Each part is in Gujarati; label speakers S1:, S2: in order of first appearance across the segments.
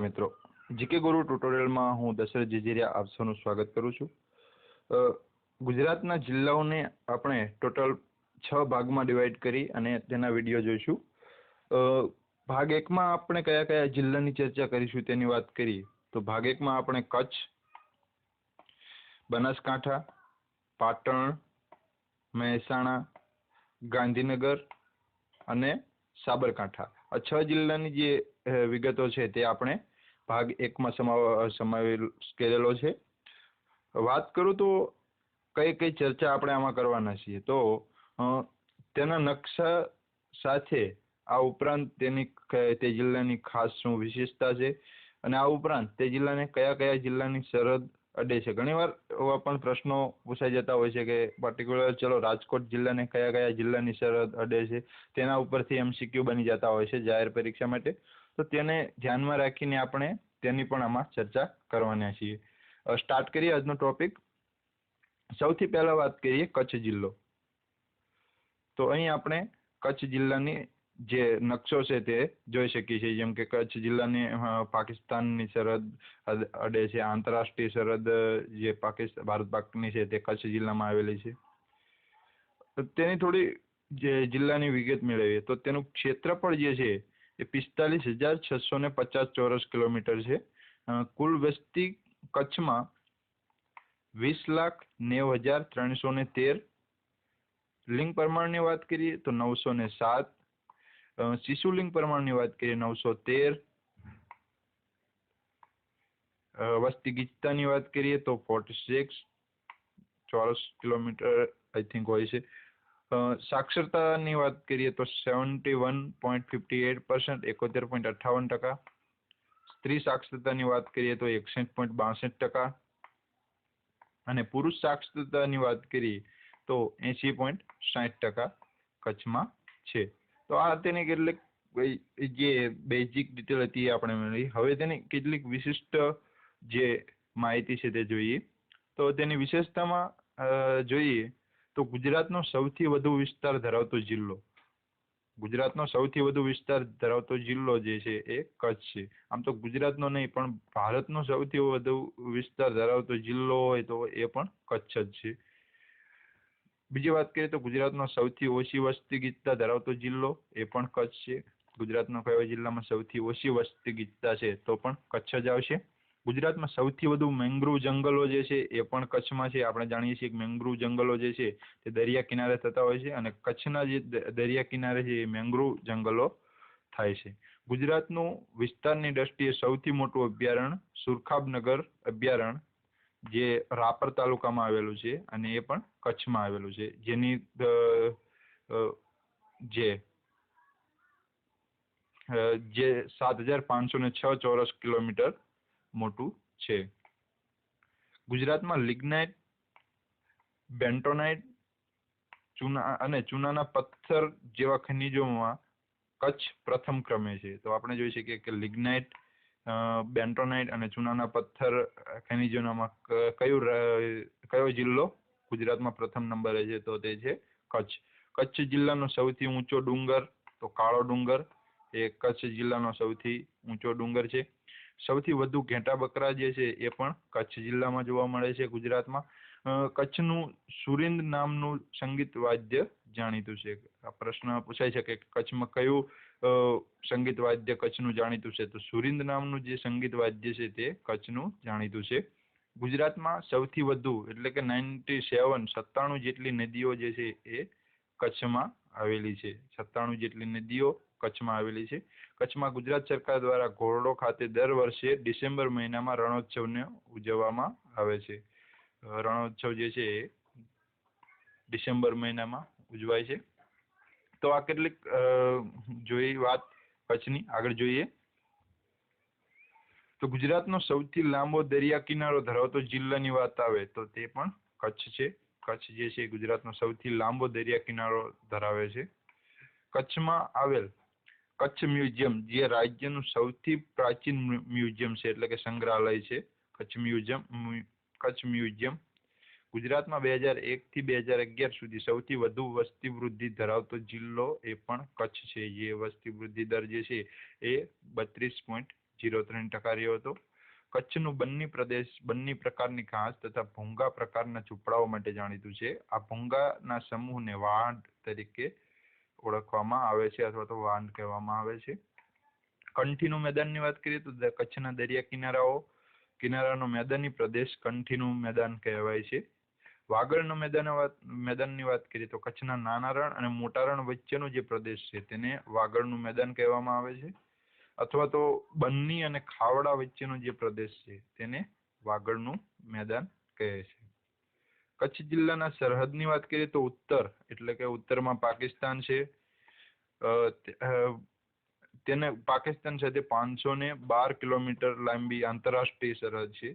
S1: નમસ્કાર મિત્રો. જીકે ગુરુ ટ્યુટોરિયલમાં હું દશરથ જીજેરિયા આપ સ્વાગત કરું છું. ગુજરાતના જિલ્લાઓને આપણે ટોટલ છ ભાગમાં ડિવાઈડ કરી અને તેના વીડિયો જોઈશું. ભાગ એકમાં આપણે કયા કયા જિલ્લાની ચર્ચા કરીશું તેની વાત કરીએ. તો ભાગ એકમાં આપણે કચ્છ, બનાસકાંઠા, પાટણ, મહેસાણા, ગાંધીનગર અને સાબરકાંઠા. આ છ જિલ્લાની જે વિગતો છે તે આપણે ભાગ એકમાં સમાવ સમાવેલ, કરેલો છે. વાત કરું તો કઈ કઈ ચર્ચા આપણે આમાં કરવાના છીએ. તો તેના નકશા સાથે આ ઉપરાંત તેની તે જિલ્લાની ખાસ શું વિશેષતા છે અને આ ઉપરાંત તે જિલ્લાને કયા કયા જિલ્લાની સરહદ અડે છે. ઘણીવાર એવા પણ પ્રશ્નો પૂછાઈ જતા હોય છે કે પર્ટિક્યુલર ચલો રાજકોટ જિલ્લાને કયા કયા જિલ્લાની સરહદ અડે છે તેના ઉપરથી એમસીક્યુ બની જતા હોય છે જાહેર પરીક્ષા માટે. તો તેને ધ્યાનમાં રાખીને આપણે તેની પણ આમાં ચર્ચા કરવાના છીએ. સ્ટાર્ટ કરીએ આજનો ટોપિક સૌથી પહેલા વાત કરીએ કચ્છ જિલ્લો. તો અહીં આપણે કચ્છ જિલ્લાની જે નકશો છે તે જોઈ શકીએ છીએ. જેમ કે કચ્છ જિલ્લાની પાકિસ્તાનની સરહદ અડે છે. આંતરરાષ્ટ્રીય સરહદ જે પાકિસ્તાન ભારત પાકની છે તે કચ્છ જિલ્લામાં આવેલી છે. તેની થોડી જે જિલ્લાની વિગત મેળવીએ તો તેનું ક્ષેત્રફળ જે છે એ પિસ્તાલીસ હજાર છસો ને પચાસ ચોરસ કિલોમીટર છે અ, કુલ વસ્તી કચ્છમાં વીસ લાખ નેવું હજાર ત્રણસો ને તેર લિંગ પ્રમાણની વાત કરીએ તો નવસો ને સાત અ, શિશુ લિંગ પ્રમાણની વાત કરીએ નવસો તેર અ, વસ્તી ગીચતાની વાત કરીએ તો ફોર્ટી સિક્સ ચોરસ કિલોમીટર આઈ થિંક હોય છે. અ, સાક્ષરતાની વાત કરીએ તો seventy one point fifty eight percent એકોતેર પોઈન્ટ અઠ્ઠાવન ટકા. સ્ત્રી સાક્ષરતાની વાત કરીએ તો એકસઠ પોઈન્ટ બાસઠ ટકા. અને પુરુષ સાક્ષરતાની વાત કરીએ તો એંશી પોઈન્ટ સાઠ ટકા કચ્છમાં છે. તો આ તેની કેટલીક જે બેઝિક ડિટેલ હતી એ આપણે મળી હવે તેની કેટલીક વિશિષ્ટ જે માહિતી છે તે જોઈએ. તો તેની વિશેષતામાં જોઈએ તો ગુજરાતનો સૌથી વધુ વિસ્તાર ધરાવતો જિલ્લો. ગુજરાતનો સૌથી વધુ વિસ્તાર ધરાવતો જિલ્લો જે છે એ કચ્છ છે. આમ તો ગુજરાતનો નહીં, પણ ભારતનો સૌથી વધુ વિસ્તાર ધરાવતો જિલ્લો હોય તો એ પણ કચ્છ જ છે. બીજી વાત કરીએ તો ગુજરાતનો સૌથી ઓછી વસ્તી ગીતતા ધરાવતો જિલ્લો એ પણ કચ્છ છે. ગુજરાતનો કયો જિલ્લામાં સૌથી ઓછી વસ્તી ગીતતા છે તો પણ કચ્છ જ આવશે. ગુજરાતમાં સૌથી વધુ મેંગ્રુવ જંગલો જે છે એ પણ કચ્છમાં છે. આપણે જાણીએ છીએ કે મેંગ્રુવ જંગલો જે છે તે દરિયા કિનારે થતા હોય છે અને કચ્છના જે દરિયા કિનારે છે એ મેંગ્રુવ જંગલો થાય છે. ગુજરાતનું વિસ્તારની દ્રષ્ટિએ સૌથી મોટું અભયારણ્ય સુરખાબનગર અભયારણ્ય જે રાપર તાલુકામાં આવેલું છે અને એ પણ કચ્છમાં આવેલું છે. જેની જે જે સાત હજાર પાંચસો ને છ ચોરસ કિલોમીટર મોટું છે. ગુજરાતમાં લિગ્નાઇટ, બેન્ટોનાઇટ, ચૂના અને ચૂનાના પથ્થર જેવા ખનિજોમાં કચ્છ પ્રથમ ક્રમે છે. તો આપણે જોઈ શકીએ કે લિગ્નાઇટ બેન્ટોનાઇટ અને ચૂનાના પથ્થર ખનિજોનામાં કયું કયો જિલ્લો ગુજરાતમાં પ્રથમ નંબરે છે તો તે છે કચ્છ. કચ્છ જિલ્લાનો સૌથી ઊંચો ડુંગર, તો કાળો ડુંગર, એ કચ્છ જિલ્લાનો સૌથી ઊંચો ડુંગર છે. સૌથી વધુ ઘેટા બકરા જે છે એ પણ કચ્છ જિલ્લામાં જોવા મળે છે ગુજરાતમાં. કચ્છનું સુરિંદ નામનું સંગીત વાદ્ય જાણીતું છે. આ પ્રશ્ન પૂછાય છે કે કચ્છમાં કયું સંગીત વાદ્ય કચ્છનું જાણીતું છે? તો સુરિંદ નામનું જે સંગીત વાદ્ય છે તે કચ્છનું જાણીતું છે. ગુજરાતમાં સૌથી વધુ, એટલે કે નાઇન્ટી સેવન, સત્તાણું જેટલી નદીઓ જે છે એ કચ્છમાં આવેલી છે. સત્તાણું જેટલી નદીઓ કચ્છમાં આવેલી છે. કચ્છમાં ગુજરાત સરકાર દ્વારા ઘોરડો ખાતે દર વર્ષે ડિસેમ્બર મહિનામાં રણોત્સવને ઉજવવામાં આવે છે. રણોત્સવ જે છે એ ડિસેમ્બર મહિનામાં ઉજવાય છે. તો આ કેટલીક જોઈ વાત કચ્છની આગળ જોઈએ. તો ગુજરાતનો સૌથી લાંબો દરિયા કિનારો ધરાવતો જિલ્લાની વાત આવે તો તે પણ કચ્છ છે. કચ્છ જે છે ગુજરાતનો સૌથી લાંબો દરિયા કિનારો ધરાવે છે. કચ્છમાં આવેલ કચ્છ મ્યુઝિયમ, જે રાજ્યનું સૌથી પ્રાચીન મ્યુઝિયમ છે, એટલે કે સંગ્રહાલય છે, કચ્છ મ્યુઝિયમ કચ્છ મ્યુઝિયમ. ગુજરાતમાં બે હજાર એકથી બે હજાર અગિયાર સુધી સૌથી વધુ વસ્તી વૃદ્ધિ ધરાવતો જિલ્લો એ પણ કચ્છ છે. જે વસ્તી વૃદ્ધિ દર જે છે એ બત્રીસ પોઈન્ટ જીરો ત્રણ ટકા રહ્યો હતો. કચ્છનું બન્ની પ્રદેશ બન્ની પ્રકારની ઘાસ તથા ભૂંગા પ્રકારના ઝૂંપડાઓ માટે જાણીતું છે. આ ભૂંગાના સમૂહને વાડ તરીકે ઓળખવામાં આવે છે અથવા તો વાંઢ કહેવામાં આવે છે. કંઠીનું મેદાનની વાત કરીએ તો કચ્છના દરિયા કિનારાઓ, કિનારાનો મેદાની પ્રદેશ કંઠીનું મેદાન કહેવાય છે. વાગડનું મેદાન મેદાનની વાત કરીએ તો કચ્છના નાના રણ અને મોટા રણ વચ્ચેનો જે પ્રદેશ છે તેને વાગડનું મેદાન કહેવામાં આવે છે. અથવા તો બન્ની અને ખાવડા વચ્ચેનો જે પ્રદેશ છે તેને વાગડનું મેદાન કહે છે. કચ્છ જિલ્લાના સરહદની વાત કરીએ તો ઉત્તર, એટલે કે ઉત્તરમાં પાકિસ્તાન છે. તેને પાકિસ્તાન સાથે પાંચસો ને બાર કિલોમીટર લાંબી આંતરરાષ્ટ્રીય સરહદ છે.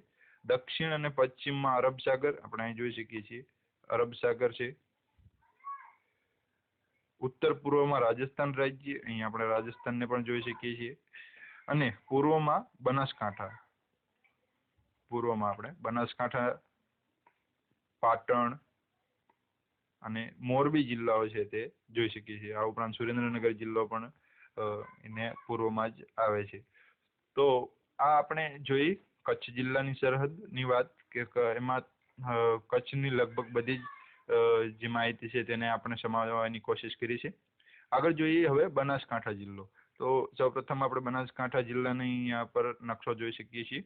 S1: દક્ષિણ અને પશ્ચિમમાં અરબ સાગર, આપણે અહીં જોઈ શકીએ છીએ. અરબ સાગર છે. ઉત્તર પૂર્વમાં રાજસ્થાન રાજ્ય, અહીં આપણે રાજસ્થાનને પણ જોઈ શકીએ છીએ. અને પૂર્વમાં બનાસકાંઠા. પૂર્વમાં આપણે બનાસકાંઠા પાટણ અને મોરબી જિલ્લાઓ છે તે જોઈ શકીએ છીએ. આ ઉપરાંત સુરેન્દ્રનગર જિલ્લો પણ એને પૂર્વમાં જ આવે છે. તો આ આપણે જોઈ કચ્છ જિલ્લાની સરહદની વાત કે એમાં કચ્છની લગભગ બધી જ જે માહિતી છે તેને આપણે સમાવવાની કોશિશ કરી છે. આગળ જોઈએ હવે બનાસકાંઠા જિલ્લો. તો સૌપ્રથમ આપણે બનાસકાંઠા જિલ્લાની પર નકશો જોઈ શકીએ છીએ.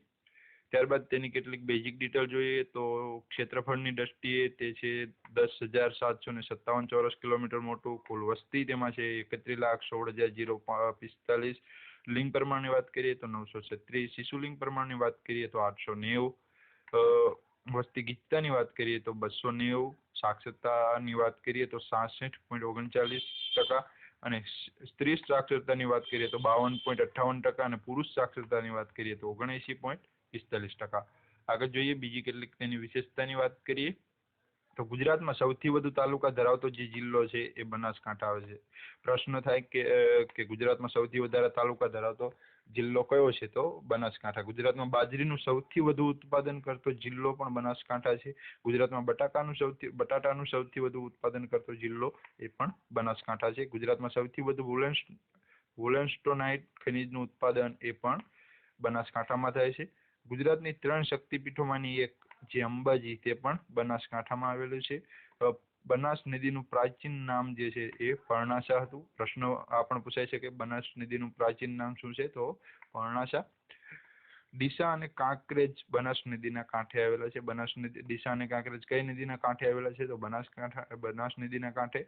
S1: ત્યારબાદ તેની કેટલીક બેઝિક ડિટેલ જોઈએ તો ક્ષેત્રફળની દ્રષ્ટિએ તે છે દસ હજાર સાતસો ને સત્તાવન ચોરસ કિલોમીટર મોટું. કુલ વસ્તી તેમાં છે એકત્રીસ લાખ સોળ હજાર જીરો પિસ્તાલીસ. લિંગ પ્રમાણની વાત કરીએ તો નવસો છત્રીસ. શિશુ લિંગ પ્રમાણની વાત કરીએ તો આઠસો નેવું. વસ્તી ગીચતાની વાત કરીએ તો બસો નેવું. સાક્ષરતાની વાત કરીએ તો સાસઠ પોઈન્ટ ઓગણચાલીસ ટકા અને સ્ત્રી સાક્ષરતાની વાત કરીએ તો બાવન પોઈન્ટ અઠ્ઠાવન ટકા અને પુરુષ સાક્ષરતાની વાત કરીએ તો ઓગણએંસી પોઈન્ટ પિસ્તાલીસ ટકા. આગળ જોઈએ બીજી કેટલીક તેની વિશેષતાની વાત કરીએ, તો ગુજરાતમાં સૌથી વધુ તાલુકા ધરાવતો જે જિલ્લો છે એ બનાસકાંઠા આવે છે. પ્રશ્ન થાય કે કે ગુજરાતમાં સૌથી વધારે તાલુકા ધરાવતો જિલ્લો કયો છે તો બનાસકાંઠા. ગુજરાતમાં બાજરીનું સૌથી વધુ ઉત્પાદન કરતો જિલ્લો પણ બનાસકાંઠા છે. ગુજરાતમાં બટાકાનું સૌથી, બટાટાનું સૌથી વધુ ઉત્પાદન કરતો જિલ્લો એ પણ બનાસકાંઠા છે. ગુજરાતમાં સૌથી વધુ વુલન્સ, વુલન્સ્ટોનાઇટ ખનિજનું ઉત્પાદન એ પણ બનાસકાંઠામાં થાય છે. ગુજરાતની ત્રણ શક્તિપીઠોમાંની એક જે અંબાજી તે પણ બનાસકાંઠામાં આવેલું છે. બનાસ નદીનું પ્રાચીન નામ જે છે એ પર્ણાશા હતું. પ્રશ્ન આ પણ પૂછાય છે કે બનાસ નદીનું પ્રાચીન નામ શું છે? તો પર્ણાશા. ડીસા અને કાંકરેજ બનાસ નદીના કાંઠે આવેલા છે. બનાસ નદી, ડીસા અને કાંકરેજ કઈ નદીના કાંઠે આવેલા છે? તો બનાસકાંઠા, બનાસ નદીના કાંઠે.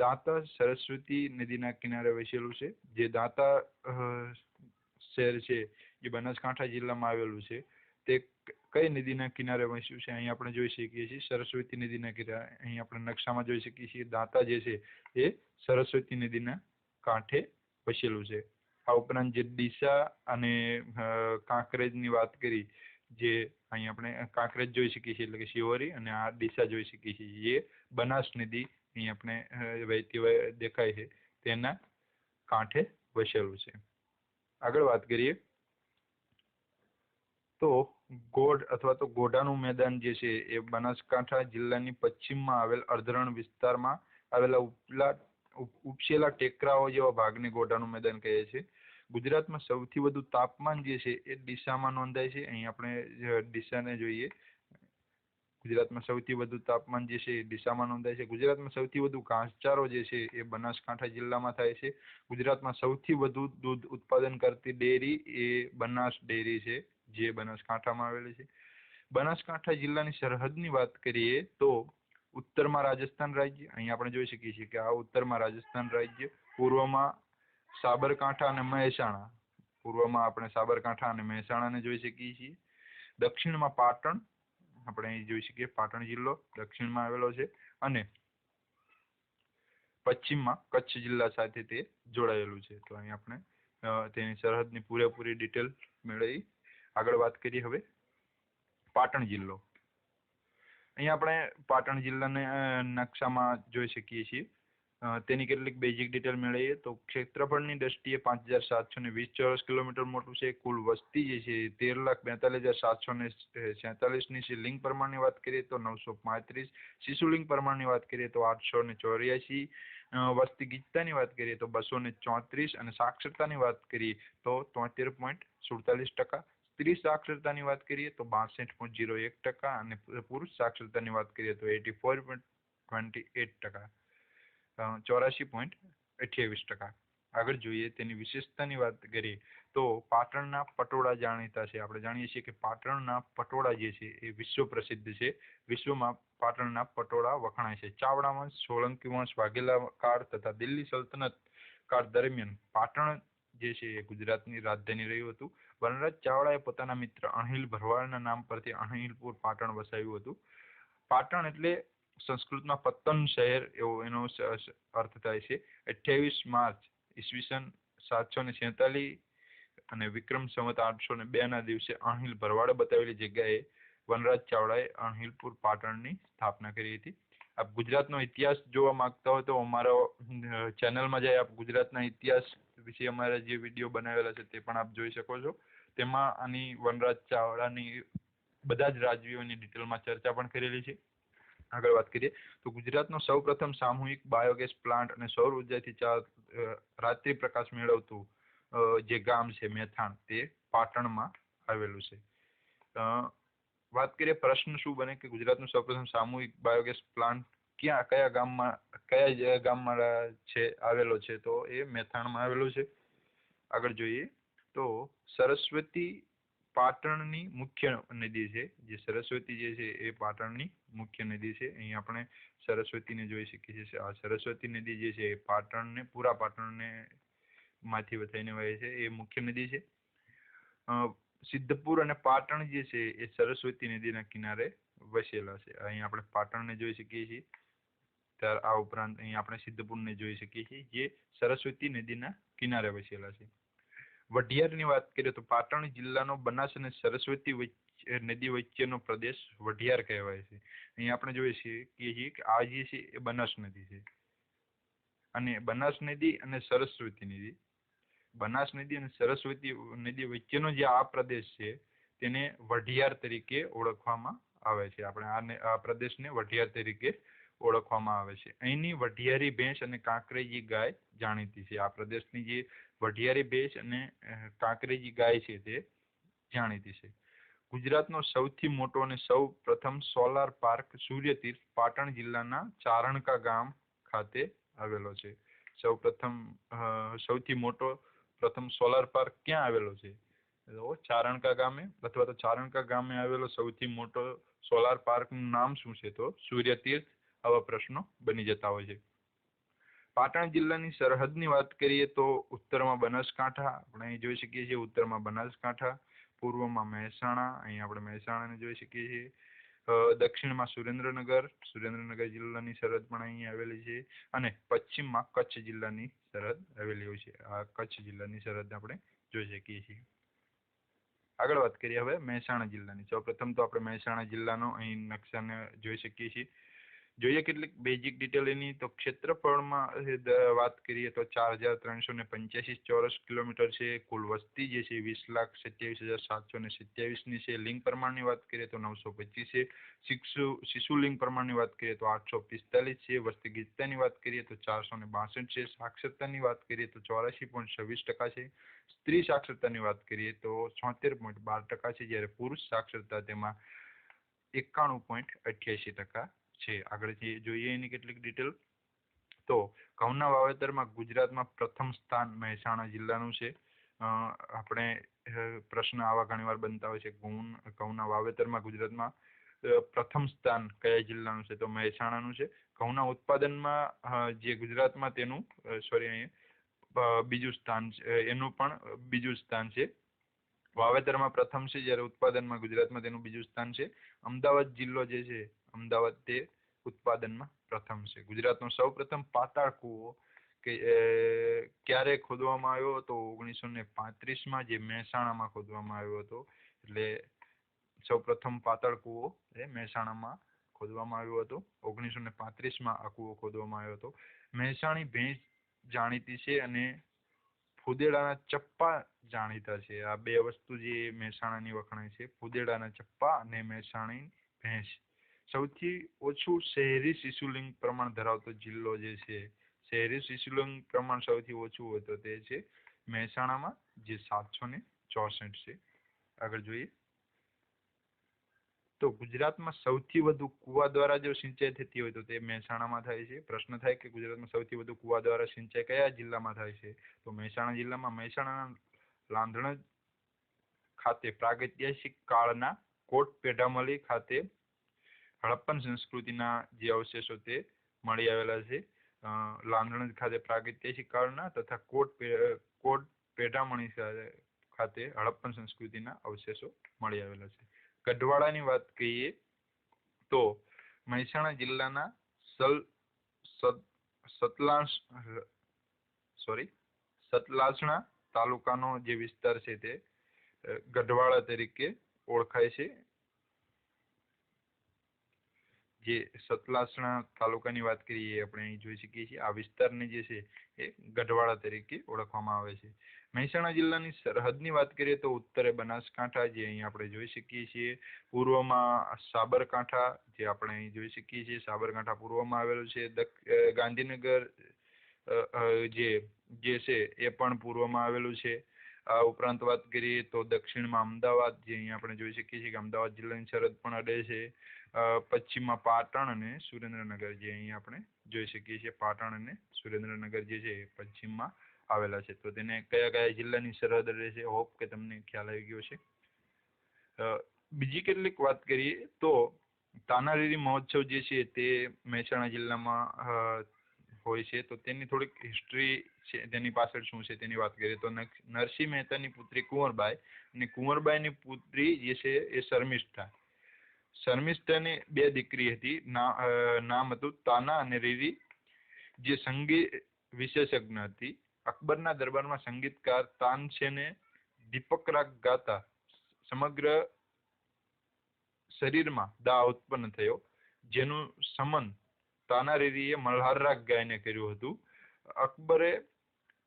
S1: દાંતા સરસ્વતી નદીના કિનારે વસેલું છે. જે દાંતા શહેર છે એ બનાસકાંઠા જિલ્લામાં આવેલું છે, તે કઈ નદીના કિનારે વસ્યું છે? અહીં આપણે જોઈ શકીએ છીએ સરસ્વતી નદીના કિનારે. અહીં આપણે નકશામાં જોઈ શકીએ છીએ દાંતા જે છે, એ સરસ્વતી નદીના કાંઠે વસેલું છે. આ ઉપરાંત જે ડીસા અને કાંકરેજની વાત કરી, જે અહીં આપણે કાંકરેજ જોઈ શકીએ છીએ, એટલે કે શિવરી અને આ ડીસા જોઈ શકીએ છીએ. એ બનાસ નદી અહીં આપણે વહેતી દેખાય છે, તેના કાંઠે વસેલું છે. આગળ વાત કરીએ. તો ગોઢ અથવા તો ગોઢાનું મેદાન જે છે એ બનાસકાંઠા જિલ્લાની પશ્ચિમમાં આવેલ અર્ધરણ વિસ્તારમાં આવેલા ઉપલા ઉપસેલા ટેકરાઓ જેવા ભાગને ગોઢાનું મેદાન કહે છે. ગુજરાતમાં સૌથી વધુ તાપમાન જે છે એ ડીસામાં નોંધાય છે. અહીં આપણે ડીસાને જોઈએ, ગુજરાતમાં સૌથી વધુ તાપમાન જે છે એ ડીસામાં નોંધાય છે. ગુજરાતમાં સૌથી વધુ ઘાસચારો જે છે એ બનાસકાંઠા જિલ્લામાં થાય છે. ગુજરાતમાં સૌથી વધુ દૂધ ઉત્પાદન કરતી ડેરી એ બનાસ ડેરી છે. જે બનાસકાંઠામાં આવેલી છે. બનાસકાંઠા જિલ્લાની સરહદની વાત કરીએ તો ઉત્તરમાં રાજસ્થાન રાજ્ય અહીં આપણે જોઈ શકીએ છીએ કે આ ઉત્તરમાં રાજસ્થાન રાજ્ય, પૂર્વમાં સાબરકાંઠા અને મહેસાણા. પૂર્વમાં આપણે સાબરકાંઠા અને મહેસાણાને જોઈ શકીએ છીએ. દક્ષિણમાં પાટણ, આપણે અહીં જોઈ શકીએ પાટણ જિલ્લો દક્ષિણમાં આવેલો છે અને પશ્ચિમમાં કચ્છ જિલ્લા સાથે તે જોડાયેલું છે. તો અહીં આપણે તેની સરહદની પૂરેપૂરી ડિટેલ મેળવી આગળ વાત કરીએ હવે. પાટણ જિલ્લો. અહીં આપણે પાટણ જિલ્લાને નકશામાં જોઈ શકીએ છીએ. તેની કેટલીક બેઝિક ડિટેલ મેળવીએ તો ક્ષેત્રફળની દ્રષ્ટિએ પાંચ હજાર સાતસો ને વીસ ચોરસ કિલોમીટર મોટું છે. કુલ વસ્તી જે છે તેર લાખ બેતાલીસ હજાર સાતસો ને સેતાલીસની છે. લિંગ પ્રમાણની વાત કરીએ તો નવસો પાંત્રીસ. શિશુલિંગ પ્રમાણની વાત કરીએ તો આઠસો ને ચોર્યાસી વસ્તી ગીચતાની વાત કરીએ તો બસો ને ચોત્રીસ. અને સાક્ષરતાની વાત કરીએ તો તોતેર પોઈન્ટ સુડતાલીસ ટકા. સ્ત્રી સાક્ષરતાની વાત કરીએ તો બાસઠ પોઈન્ટ જીરો એક ટકા અને પુરુષ સાક્ષરતાની વાત કરીએ તો eighty four point twenty eight ટકા ચોરાશી પોઈન્ટ અઠ્યાવીસ ટકા. આગળ જોઈએ તેની વિશેષતાની વાત કરીએ તો પાટણના પટોળા જાણીતા છે. આપણે જાણીએ છીએ કે પાટણના પટોળા જે છે એ વિશ્વ પ્રસિદ્ધ છે. વિશ્વમાં પાટણના પટોળા વખણાય છે. ચાવડા વંશ સોલંકી વંશ વાઘેલા કાળ તથા દિલ્હી સલ્તનત કાળ દરમિયાન પાટણ જે છે એ ગુજરાતની રાજધાની રહ્યું હતું. વનરાજ ચાવડાએ પોતાના મિત્ર અણહિલ ભરવાડના નામ પરથી અણહિલપુર પાટણ વસાવ્યું હતું. પાટણ એટલે સંસ્કૃતમાં પતન શહેર એવો એનો અર્થ થાય છે. અઠ્યાવીસ માર્ચ ઈસવીસન સાતસો ને અને વિક્રમ સંવત આઠસો ને બે ના દિવસે અણહિલ ભરવાડે બતાવેલી જગ્યાએ વનરાજ ચાવડાએ અણહિલપુર પાટણની સ્થાપના કરી હતી. આપ ગુજરાતનો ઇતિહાસ જોવા માંગતા હોય તો અમારો ચેનલમાં જઈ આપ ગુજરાતના ઇતિહાસ વિશે અમારા જે વીડિયો બનાવેલા છે તે પણ આપ જોઈ શકો છો. તેમાં આની વનરાજ ચાવડાની બધા જ રાજવીઓની ડિટેલમાં ચર્ચા પણ કરેલી છે. આગળ વાત કરીએ તો ગુજરાતનો સૌપ્રથમ સામૂહિક બાયોગેસ પ્લાન્ટ અને સૌર ઉર્જાથી રાત્રિ પ્રકાશ મેળવતું જે ગામ છે મેથાણ તે પાટણમાં આવેલું છે. વાત કરીએ પ્રશ્ન શું બને કે ગુજરાતનું સૌપ્રથમ સામૂહિક બાયોગેસ પ્લાન્ટ ક્યાં, કયા ગામમાં કયા ગામમાં છે, આવેલો છે તો એ મેથાણમાં આવેલો છે. આગળ જોઈએ તો સરસ્વતી પાટણની મુખ્ય નદી છે. જે સરસ્વતી જે છે એ પાટણની મુખ્ય નદી છે. અહીં આપણે સરસ્વતીને જોઈ શકીએ છીએ. આ સરસ્વતી નદી જે છે એ પાટણને, પૂરા પાટણને માંથી થઈને વહે છે. એ મુખ્ય નદી છે. સિદ્ધપુર અને પાટણ જે છે એ સરસ્વતી નદીના કિનારે વસેલા છે. અહીં આપણે પાટણને જોઈ શકીએ છીએ. ત્યાર આ ઉપરાંત અહીં આપણે સિદ્ધપુરને જોઈ શકીએ છીએ. જે સરસ્વતી નદીના કિનારે વસેલા છે. વઢિયારની વાત કરીએ તો પાટણ જિલ્લાનો બનાસ અને સરસ્વતી વચ્ચે, નદી વચ્ચેનો પ્રદેશ વઢિયાર કહેવાય છે. અહીં આપણે જોઈએ છીએ કે આ જે છે એ બનાસ નદી છે. અને બનાસ નદી અને સરસ્વતી નદી. બનાસ નદી અને સરસ્વતી નદી વચ્ચેનો જે આ પ્રદેશ છે, તેને વઢિયાર તરીકે ઓળખવામાં આવે છે. આપણે ને- આ પ્રદેશને વઢિયાર તરીકે ઓળખવામાં આવે છે. અહીંની વઢિયારી ભેંસ અને કાંકરેજી ગાય જાણીતી છે. આ પ્રદેશની જે વઢિયારી ભેંસ અને કાંકરેજી ગાય છે તે જાણીતી છે. ગુજરાતનો સૌથી મોટો અને સૌ પ્રથમ સોલાર પાર્ક સૂર્યતીર્થ પાટણ જિલ્લાના ચારણકા ગામ ખાતે આવેલો છે. સૌ પ્રથમ સૌથી મોટો પ્રથમ સોલાર પાર્ક ક્યાં આવેલો છે? તો ચારણકા ગામે અથવા તો ચારણકા ગામે આવેલો સૌથી મોટો સોલાર પાર્કનું નામ શું છે તો? સૂર્યતીર્થ આવા પ્રશ્નો બની જતા હોય છે. પાટણ જિલ્લાની સરહદની વાત કરીએ તો ઉત્તરમાં બનાસકાંઠા, આપણે જોઈ શકીએ છીએ ઉત્તરમાં બનાસકાંઠા, પૂર્વમાં મહેસાણા, અહીં આપણે મહેસાણાને જોઈ શકીએ છીએ. દક્ષિણમાં સુરેન્દ્રનગર સુરેન્દ્રનગર જિલ્લાની સરહદ પણ અહીં આવેલી છે અને પશ્ચિમમાં કચ્છ જિલ્લાની સરહદ આવેલી હોય છે. આ કચ્છ જિલ્લાની સરહદ આપણે જોઈ શકીએ છીએ. આગળ વાત કરીએ હવે મહેસાણા જિલ્લાની. સૌપ્રથમ તો આપણે મહેસાણા જિલ્લાનો અહીં નકશાને જોઈ શકીએ છીએ. જોઈએ કેટલીક બેઝિક ડિટેલ એની, તો ક્ષેત્રફળમાં વાત કરીએ તો ચાર હજાર ત્રણસો ને પંચ્યાસી ચોરસ કિલોમીટર છે. કુલ વસ્તી જે છે વીસ લાખ સત્યાવીસ હજાર સાતસો ને સત્યાવીસની છે. લિંગ પ્રમાણની વાત કરીએ તો નવસો પચીસ છે. શિશુ લિંગ પ્રમાણની વાત કરીએ તો આઠસો પિસ્તાલીસ છે. વસ્તી ગીચતાની વાત કરીએ તો ચારસો ને બાસઠ છે. સાક્ષરતાની વાત કરીએ તો ચોરાશી પોઈન્ટ છવ્વીસ ટકા છે. સ્ત્રી સાક્ષરતાની વાત કરીએ તો છોતેર પોઈન્ટ બાર ટકા છે. જ્યારે પુરુષ સાક્ષરતા તેમાં એકાણું પોઈન્ટ અઠ્યાસી ટકા છે. આગળ જોઈએ એની કેટલીક ડિટેલ તો ઘઉંના વાવેતરમાં ગુજરાતમાં પ્રથમ સ્થાન મહેસાણા જિલ્લાનું છે. આપણે પ્રશ્ન આવા ઘણીવાર બનતા હોય છે. ઘઉં, ઘઉંના વાવેતરમાં ગુજરાતમાં પ્રથમ સ્થાન કયા જિલ્લાનું છે? તો મહેસાણાનું છે. ઘઉંના ઉત્પાદનમાં જે ગુજરાતમાં તેનું સોરી અહીંયા બીજું સ્થાન છે. એનું પણ બીજું સ્થાન છે. વાવેતરમાં પ્રથમ છે જ્યારે ઉત્પાદનમાં ગુજરાતમાં તેનું બીજું સ્થાન છે. અમદાવાદ જિલ્લો જે છે અમદાવાદ તે ઉત્પાદનમાં પ્રથમ છે. ગુજરાતનો સૌ પ્રથમ પાતાળ કૂવો કે ક્યારે ખોદવામાં આવ્યો હતો? ઓગણીસો ને પાંત્રીસમાં જે મહેસાણામાં ખોદવામાં આવ્યો હતો. એટલે સૌ પ્રથમ પાતાળ કૂવો એ મહેસાણામાં ખોદવામાં આવ્યો હતો. ઓગણીસો ને પાંત્રીસમાં આ કૂવો ખોદવામાં આવ્યો હતો. મહેસાણી ભેંસ જાણીતી છે અને ફુદેડાના ચપ્પા જાણીતા છે. આ બે વસ્તુ જે મહેસાણાની વખણાય છે. ફુદેડાના ચપ્પા અને મહેસાણી ભેંસ. સૌથી ઓછું શહેરી શિશુલિંગ પ્રમાણ ધરાવતો જિલ્લો જે છે, શહેરી શિશુલિંગ પ્રમાણ સૌથી ઓછું હોય તો તે છે મહેસાણામાં, જે સાતસો ને ચોસઠ છે. આગળ જોઈએ. તો ગુજરાતમાં સૌથી વધુ કુવા દ્વારા જો સિંચાઈ થતી હોય તો તે મહેસાણામાં થાય છે. પ્રશ્ન થાય કે ગુજરાતમાં સૌથી વધુ કુવા દ્વારા સિંચાઈ કયા જિલ્લામાં થાય છે? તો મહેસાણા જિલ્લામાં મહેસાણાના લાંધણ ખાતે પ્રાગૈતિહાસિક કાળના કોટ પેઢામલી ખાતે હડપ્પન સંસ્કૃતિના જે અવશેષો તે મળી આવેલા છે. અ, ખાતે પ્રાગૈતિહાસિક કાળના તથા કોટ કોટ પેટામણી ખાતે હડપ્પન સંસ્કૃતિના અવશેષો મળી આવેલા છે. ગઢવાડાની વાત કહીએ તો મહેસાણા જિલ્લાના સલ સત સતલાસ સોરી સતલાસણા તાલુકાનો જે વિસ્તાર છે તે ગઢવાડા તરીકે ઓળખાય છે. જે સતલાસણા તાલુકાની વાત કરીએ, આપણે અહીં જોઈ શકીએ છીએ. આ વિસ્તારને જે છે એ ગઢવાડા તરીકે ઓળખવામાં આવે છે. મહેસાણા જિલ્લાની સરહદની વાત કરીએ તો ઉત્તરે બનાસકાંઠા, જે અહીં આપણે જોઈ શકીએ છીએ. પૂર્વમાં સાબરકાંઠા, જે આપણે અહીં જોઈ શકીએ છીએ. સાબરકાંઠા પૂર્વમાં આવેલું છે. ગાંધીનગર જે જે છે એ પણ પૂર્વમાં આવેલું છે. આ ઉપરાંત વાત કરીએ તો દક્ષિણમાં અમદાવાદ, જે અહીં આપણે જોઈ શકીએ છીએ કે અમદાવાદ જિલ્લાની સરહદ પણ અડે છે. પશ્ચિમમાં પાટણ અને સુરેન્દ્રનગર જે અહીં આપણે જોઈ શકીએ છીએ. પાટણ અને સુરેન્દ્રનગર જે છે એ પશ્ચિમમાં આવેલા છે. તો તેને કયા કયા જિલ્લાની સરહદ અડે છે? હોપ કે તમને ખ્યાલ આવી ગયો છે બીજી કેટલીક વાત કરીએ તો તાનારીરી મહોત્સવ જે છે તે મહેસાણા જિલ્લામાં હોય છે, તો તેની થોડીક હિસ્ટ્રી છે, તેની પાછળ શું છે તેની વાત કરીએ તો નરસિંહ મહેતાની પુત્રી કુંવરબાઈ અને કુંવરબાઈની પુત્રી જે છે એ શર્મિષ્ઠા. શર્મિષ્ઠાની બે દીકરી હતી નામ હતું તાના અને રીરી, જે સંગીત વિશેષજ્ઞ હતી. અકબરના દરબારમાં સંગીતકાર તાનસેને દીપક રાગ ગાતા. સમગ્ર શરીરમાં દાહ ઉત્પન્ન થયો, જેનું સમન તાનારીરીએ મલ્હાર ગાયને કર્યું હતું. અકબરે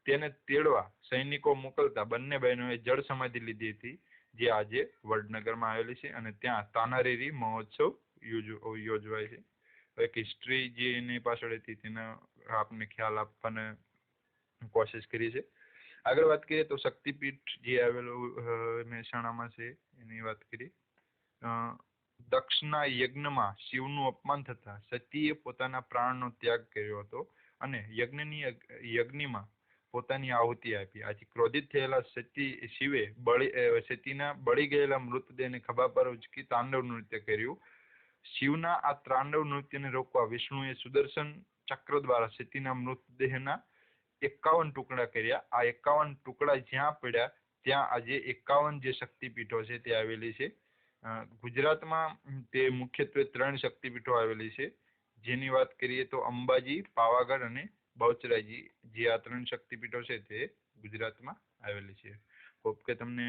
S1: તેને તેડવા સૈનિકો મોકલતા બંને બહેનોએ જળ સમાધિ લીધી હતી, જે આજે વડનગરમાં આવેલી છે અને ત્યાં તાનારીરી મહોત્સવ યોજવાય છે. એક હિસ્ટ્રી જે એની પાછળ હતી તેનો આપને ખ્યાલ આપવાને કોશિશ કરી છે. આગળ વાત કરીએ તો શક્તિપીઠ જે આવેલું મહેસાણામાં છે, એની વાત કરીએ. અ, દક્ષના યજ્ઞમાં શિવનું અપમાન થતા સતીએ પોતાના પ્રાણનો ત્યાગ કર્યો હતો અને અગ- યજ્ઞમાં પોતાની આહુતિ આપી. આથી ક્રોધિત થયેલા સતી શિવે બળી અ, સતીના બળી ગયેલા મૃતદેહને ખભા પર ઉચકી તાંડવ નૃત્ય કર્યું. શિવના આ તાંડવ નૃત્યને રોકવા વિષ્ણુએ સુદર્શન ચક્ર દ્વારા સતીના મૃતદેહના એકાવન ટુકડા કર્યા. આ એકાવન ટુકડા જ્યાં પડ્યા ત્યાં આજે એકાવન જે શક્તિપીઠો છે તે આવેલી છે. ગુજરાતમાં તે મુખ્યત્વે ત્રણ શક્તિપીઠો આવેલી છે. જેની વાત કરીએ તો અંબાજી, પાવાગઢ અને બહુચરાજી જે આ ત્રણ શક્તિપીઠો છે તે ગુજરાતમાં આવેલી છે. હોપ કે તમને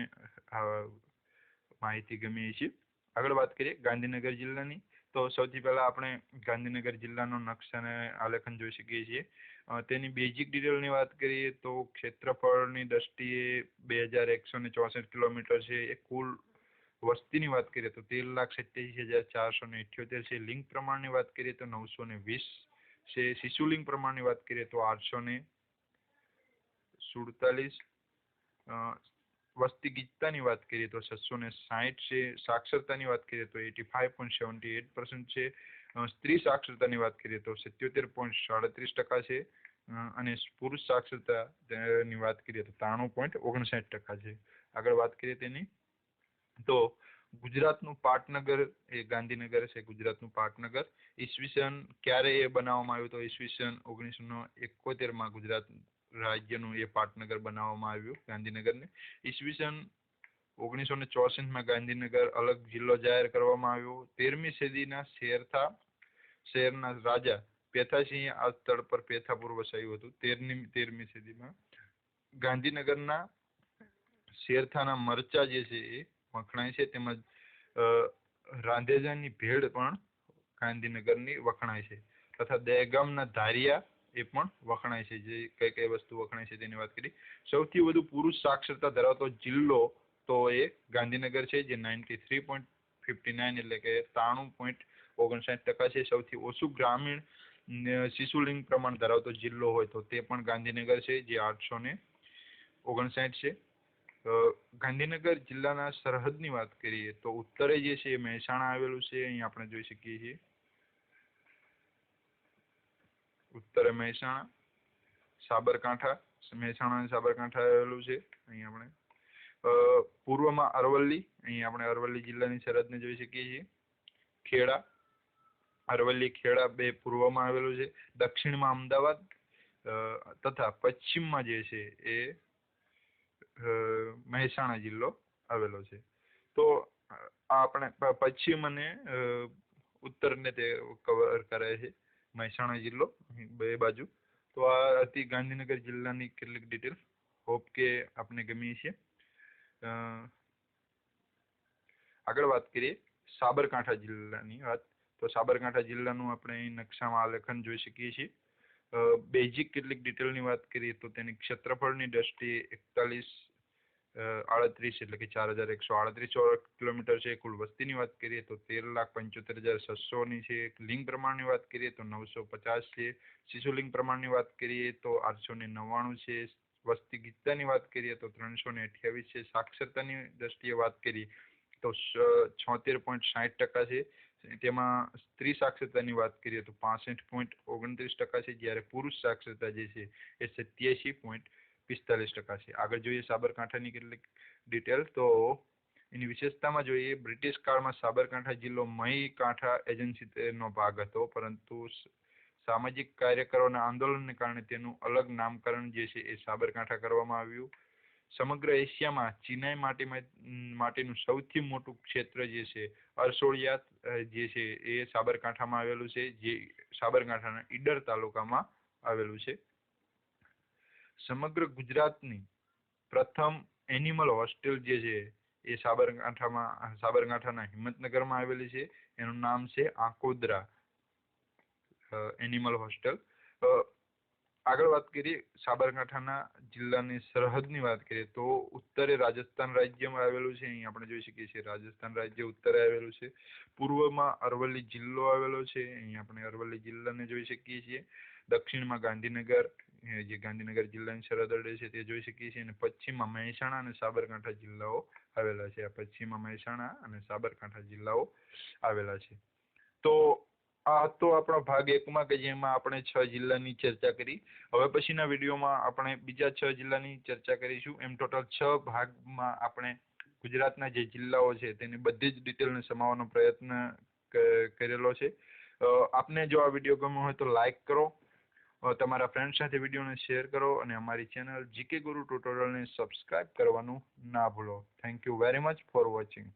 S1: માહિતી ગમી છે આગળ વાત કરીએ ગાંધીનગર જિલ્લાની. તો સૌથી પહેલા આપણે ગાંધીનગર જિલ્લાનો નકશા અને આલેખન જોઈ શકીએ છીએ. તેની બેઝિક ડિટેલની વાત કરીએ તો ક્ષેત્રફળની દ્રષ્ટિએ બે હજાર એકસો ને ચોસઠ કિલોમીટર છે. એ કુલ વસ્તીની વાત કરીએ તો તેર લાખ સત્યાવીસ હજાર ચારસો ને ઇઠ્યોતેર છે. લિંગ પ્રમાણની વાત કરીએ તો નવસો ને વીસ છે. શિશુલિંગ પ્રમાણની વાત કરીએ તો આઠસો ને સુડતાલીસ. વસ્તી ગીચતાની વાત કરીએ તો છસો ને સાહીઠ છે. સાક્ષરતાની વાત કરીએ તો eighty five point seventy eight percent છે. સ્ત્રી સાક્ષરતાની વાત કરીએ તો સિત્યોતેર પોઈન્ટ સાડત્રીસ ટકા છે. અને પુરુષ સાક્ષરતાની વાત કરીએ તો ત્રાણું પોઈન્ટ ઓગણસાઠ ટકા છે. આગળ વાત કરીએ તેની. તો ગુજરાતનું પાટનગર, એ ગાંધીનગર છે, ગુજરાતનું પાટનગર. ઈસવીસન ક્યારે એ બનાવવામાં આવ્યું તો ઈસવીસન ઓગણીસો એકોતેરમાં ગુજરાત રાજ્યનું એ પાટનગર બનાવવામાં આવ્યું, ગાંધીનગરને. ઈસવીસન ઓગણીસો ને ચોસઠમાં ગાંધીનગર અલગ જિલ્લો જાહેર કરવામાં આવ્યો. તેરમી સદીના શેરથા શહેરના રાજા પેથાસિંહે આ સ્થળ પર પેથાપુર વસાવ્યું હતું. તેરની તેરમી સદીમાં ગાંધીનગરના શેરથાના મરચા જે છે એ વખણાય છે, તેમજ રાંધેજાની ભેળ પણ ગાંધીનગરની વખણાય છે. તથા દહેગામના ધારિયા એ પણ વખણાય છે, જે કઈ કઈ વસ્તુ વખણાય છે તેની વાત કરી. સૌથી વધુ પુરુષ સાક્ષરતા ધરાવતો જિલ્લો તો એ ગાંધીનગર છે, જે ninety three point fifty nine એટલે કે ત્રાણું પોઈન્ટ ઓગણસાઠ ટકા છે. સૌથી ઓછું ગ્રામીણ શિશુલિંગ પ્રમાણ ધરાવતો જિલ્લો હોય તો તે પણ ગાંધીનગર છે, જે આઠસો ને ઓગણસાઠ છે. ગાંધીનગર જિલ્લાના સરહદની વાત કરીએ તો ઉત્તરે જે છે એ મહેસાણા આવેલું છે, અહીં આપણે જોઈ શકીએ છીએ. ઉત્તરે મહેસાણા, સાબરકાંઠા, મહેસાણા અને સાબરકાંઠા આવેલું છે, અહીં આપણે. પૂર્વમાં અરવલ્લી, અહીં આપણે અરવલ્લી જિલ્લાની સરહદને જોઈ શકીએ છીએ. ખેડા, અરવલ્લી ખેડા બે પૂર્વમાં આવેલું છે. દક્ષિણમાં અમદાવાદ તથા પશ્ચિમમાં જે છે એ મહેસાણા જિલ્લો આવેલો છે. તો આપણે પશ્ચિમ અને ઉત્તરને તે કવર કરે છે મહેસાણા જિલ્લો બે બાજુ. તો આ હતી ગાંધીનગર જિલ્લાની કેટલીક ડિટેલ હોપ કે આપને ગમી છે આગળ વાત કરીએ સાબરકાંઠા જિલ્લાની વાત. તો સાબરકાંઠા જિલ્લાનું આપણે નકશામાં આલેખન જોઈ શકીએ છીએ. બેઝિક કેટલીક ડિટેલની વાત કરીએ તો તેની ક્ષેત્રફળની દ્રષ્ટિએ એકતાલીસ આડત્રીસ એટલે કે ચાર હજાર એકસો આડત્રીસ ચોરસ કિલોમીટર છે. કુલ વસ્તીની વાત કરીએ તો તેર લાખ પંચોતેર હજાર છસોની છે. લિંગ પ્રમાણની વાત કરીએ તો નવસો પચાસ છે. શિશુલિંગ પ્રમાણની વાત કરીએ તો આઠસો ને નવ્વાણું છે. વસ્તી ગીતતાની વાત કરીએ તો ત્રણસો ને અઠ્યાવીસ છે. સાક્ષરતાની દ્રષ્ટિએ વાત કરીએ તો છોતેર પોઈન્ટ સાઠ ટકા છે. તેમાં સ્ત્રી સાક્ષરતાની વાત કરીએ તો પાસઠ પોઈન્ટ ઓગણત્રીસ ટકા છે, જ્યારે પુરુષ સાક્ષરતા જે છે એ સત્યાસી પોઈન્ટ પિસ્તાલીસ ટકા છે. આગળ જોઈએ સાબરકાંઠાની કેટલીક ડિટેલ તો એની વિશેષતામાં જોઈએ, બ્રિટિશ કાળમાં સાબરકાંઠા જિલ્લો મહી કાંઠા એજન્સીનો ભાગ હતો, પરંતુ સામાજિક કાર્યકરોના આંદોલનને કારણે તેનું અલગ નામકરણ જે છે એ સાબરકાંઠા કરવામાં આવ્યું. સમગ્ર એશિયામાં ચિનાઈ માટીમાં માટીનું સૌથી મોટું ક્ષેત્ર જે છે અરસોળિયા જે છે એ સાબરકાંઠામાં આવેલું છે જે સાબરકાંઠાના ઈડર તાલુકામાં આવેલું છે. સમગ્ર ગુજરાતની પ્રથમ એનિમલ હોસ્ટેલ જે છે એ સાબરકાંઠામાં સાબરકાંઠાના હિંમતનગરમાં આવેલી છે. એનું નામ છે આકોદરા એનિમલ હોસ્ટેલ અ, આગળ વાત કરીએ સાબરકાંઠાના જિલ્લાની સરહદની વાત કરીએ તો ઉત્તરે રાજસ્થાન રાજ્યમાં આવેલું છે, અહીં આપણે જોઈ શકીએ છીએ રાજસ્થાન રાજ્ય ઉત્તરે આવેલું છે, પૂર્વમાં અરવલ્લી જિલ્લો આવેલો છે, અહીં આપણે અરવલ્લી જિલ્લાને જોઈ શકીએ છીએ, દક્ષિણમાં ગાંધીનગર જે ગાંધીનગર જિલ્લાની સરહદ અડે છે તે જોઈ શકીએ છીએ, અને પશ્ચિમમાં મહેસાણા અને સાબરકાંઠા જિલ્લાઓ આવેલા છે, આ પશ્ચિમમાં મહેસાણા અને સાબરકાંઠા જિલ્લાઓ આવેલા છે. તો આ હતો આપણો ભાગ એકમાં કે જેમાં આપણે છ જિલ્લાની ચર્ચા કરી. હવે પછીના વિડીયોમાં આપણે બીજા છ જિલ્લાની ચર્ચા કરીશું. એમ ટોટલ છ ભાગમાં આપણે ગુજરાતના જે જિલ્લાઓ છે તેની બધી જ ડિટેલને સમાવવાનો પ્રયત્ન કરેલો છે. આપને જો આ વીડિયો ગમ્યો હોય તો લાઈક કરો. તમારા ફ્રેન્ડ સાથે વિડીયોને શેર કરો અને અમારી ચેનલ જીકે ગુરુ ટ્યુટોરિયલને સબસ્ક્રાઇબ કરવાનું ના ભૂલો. Thank you very much for watching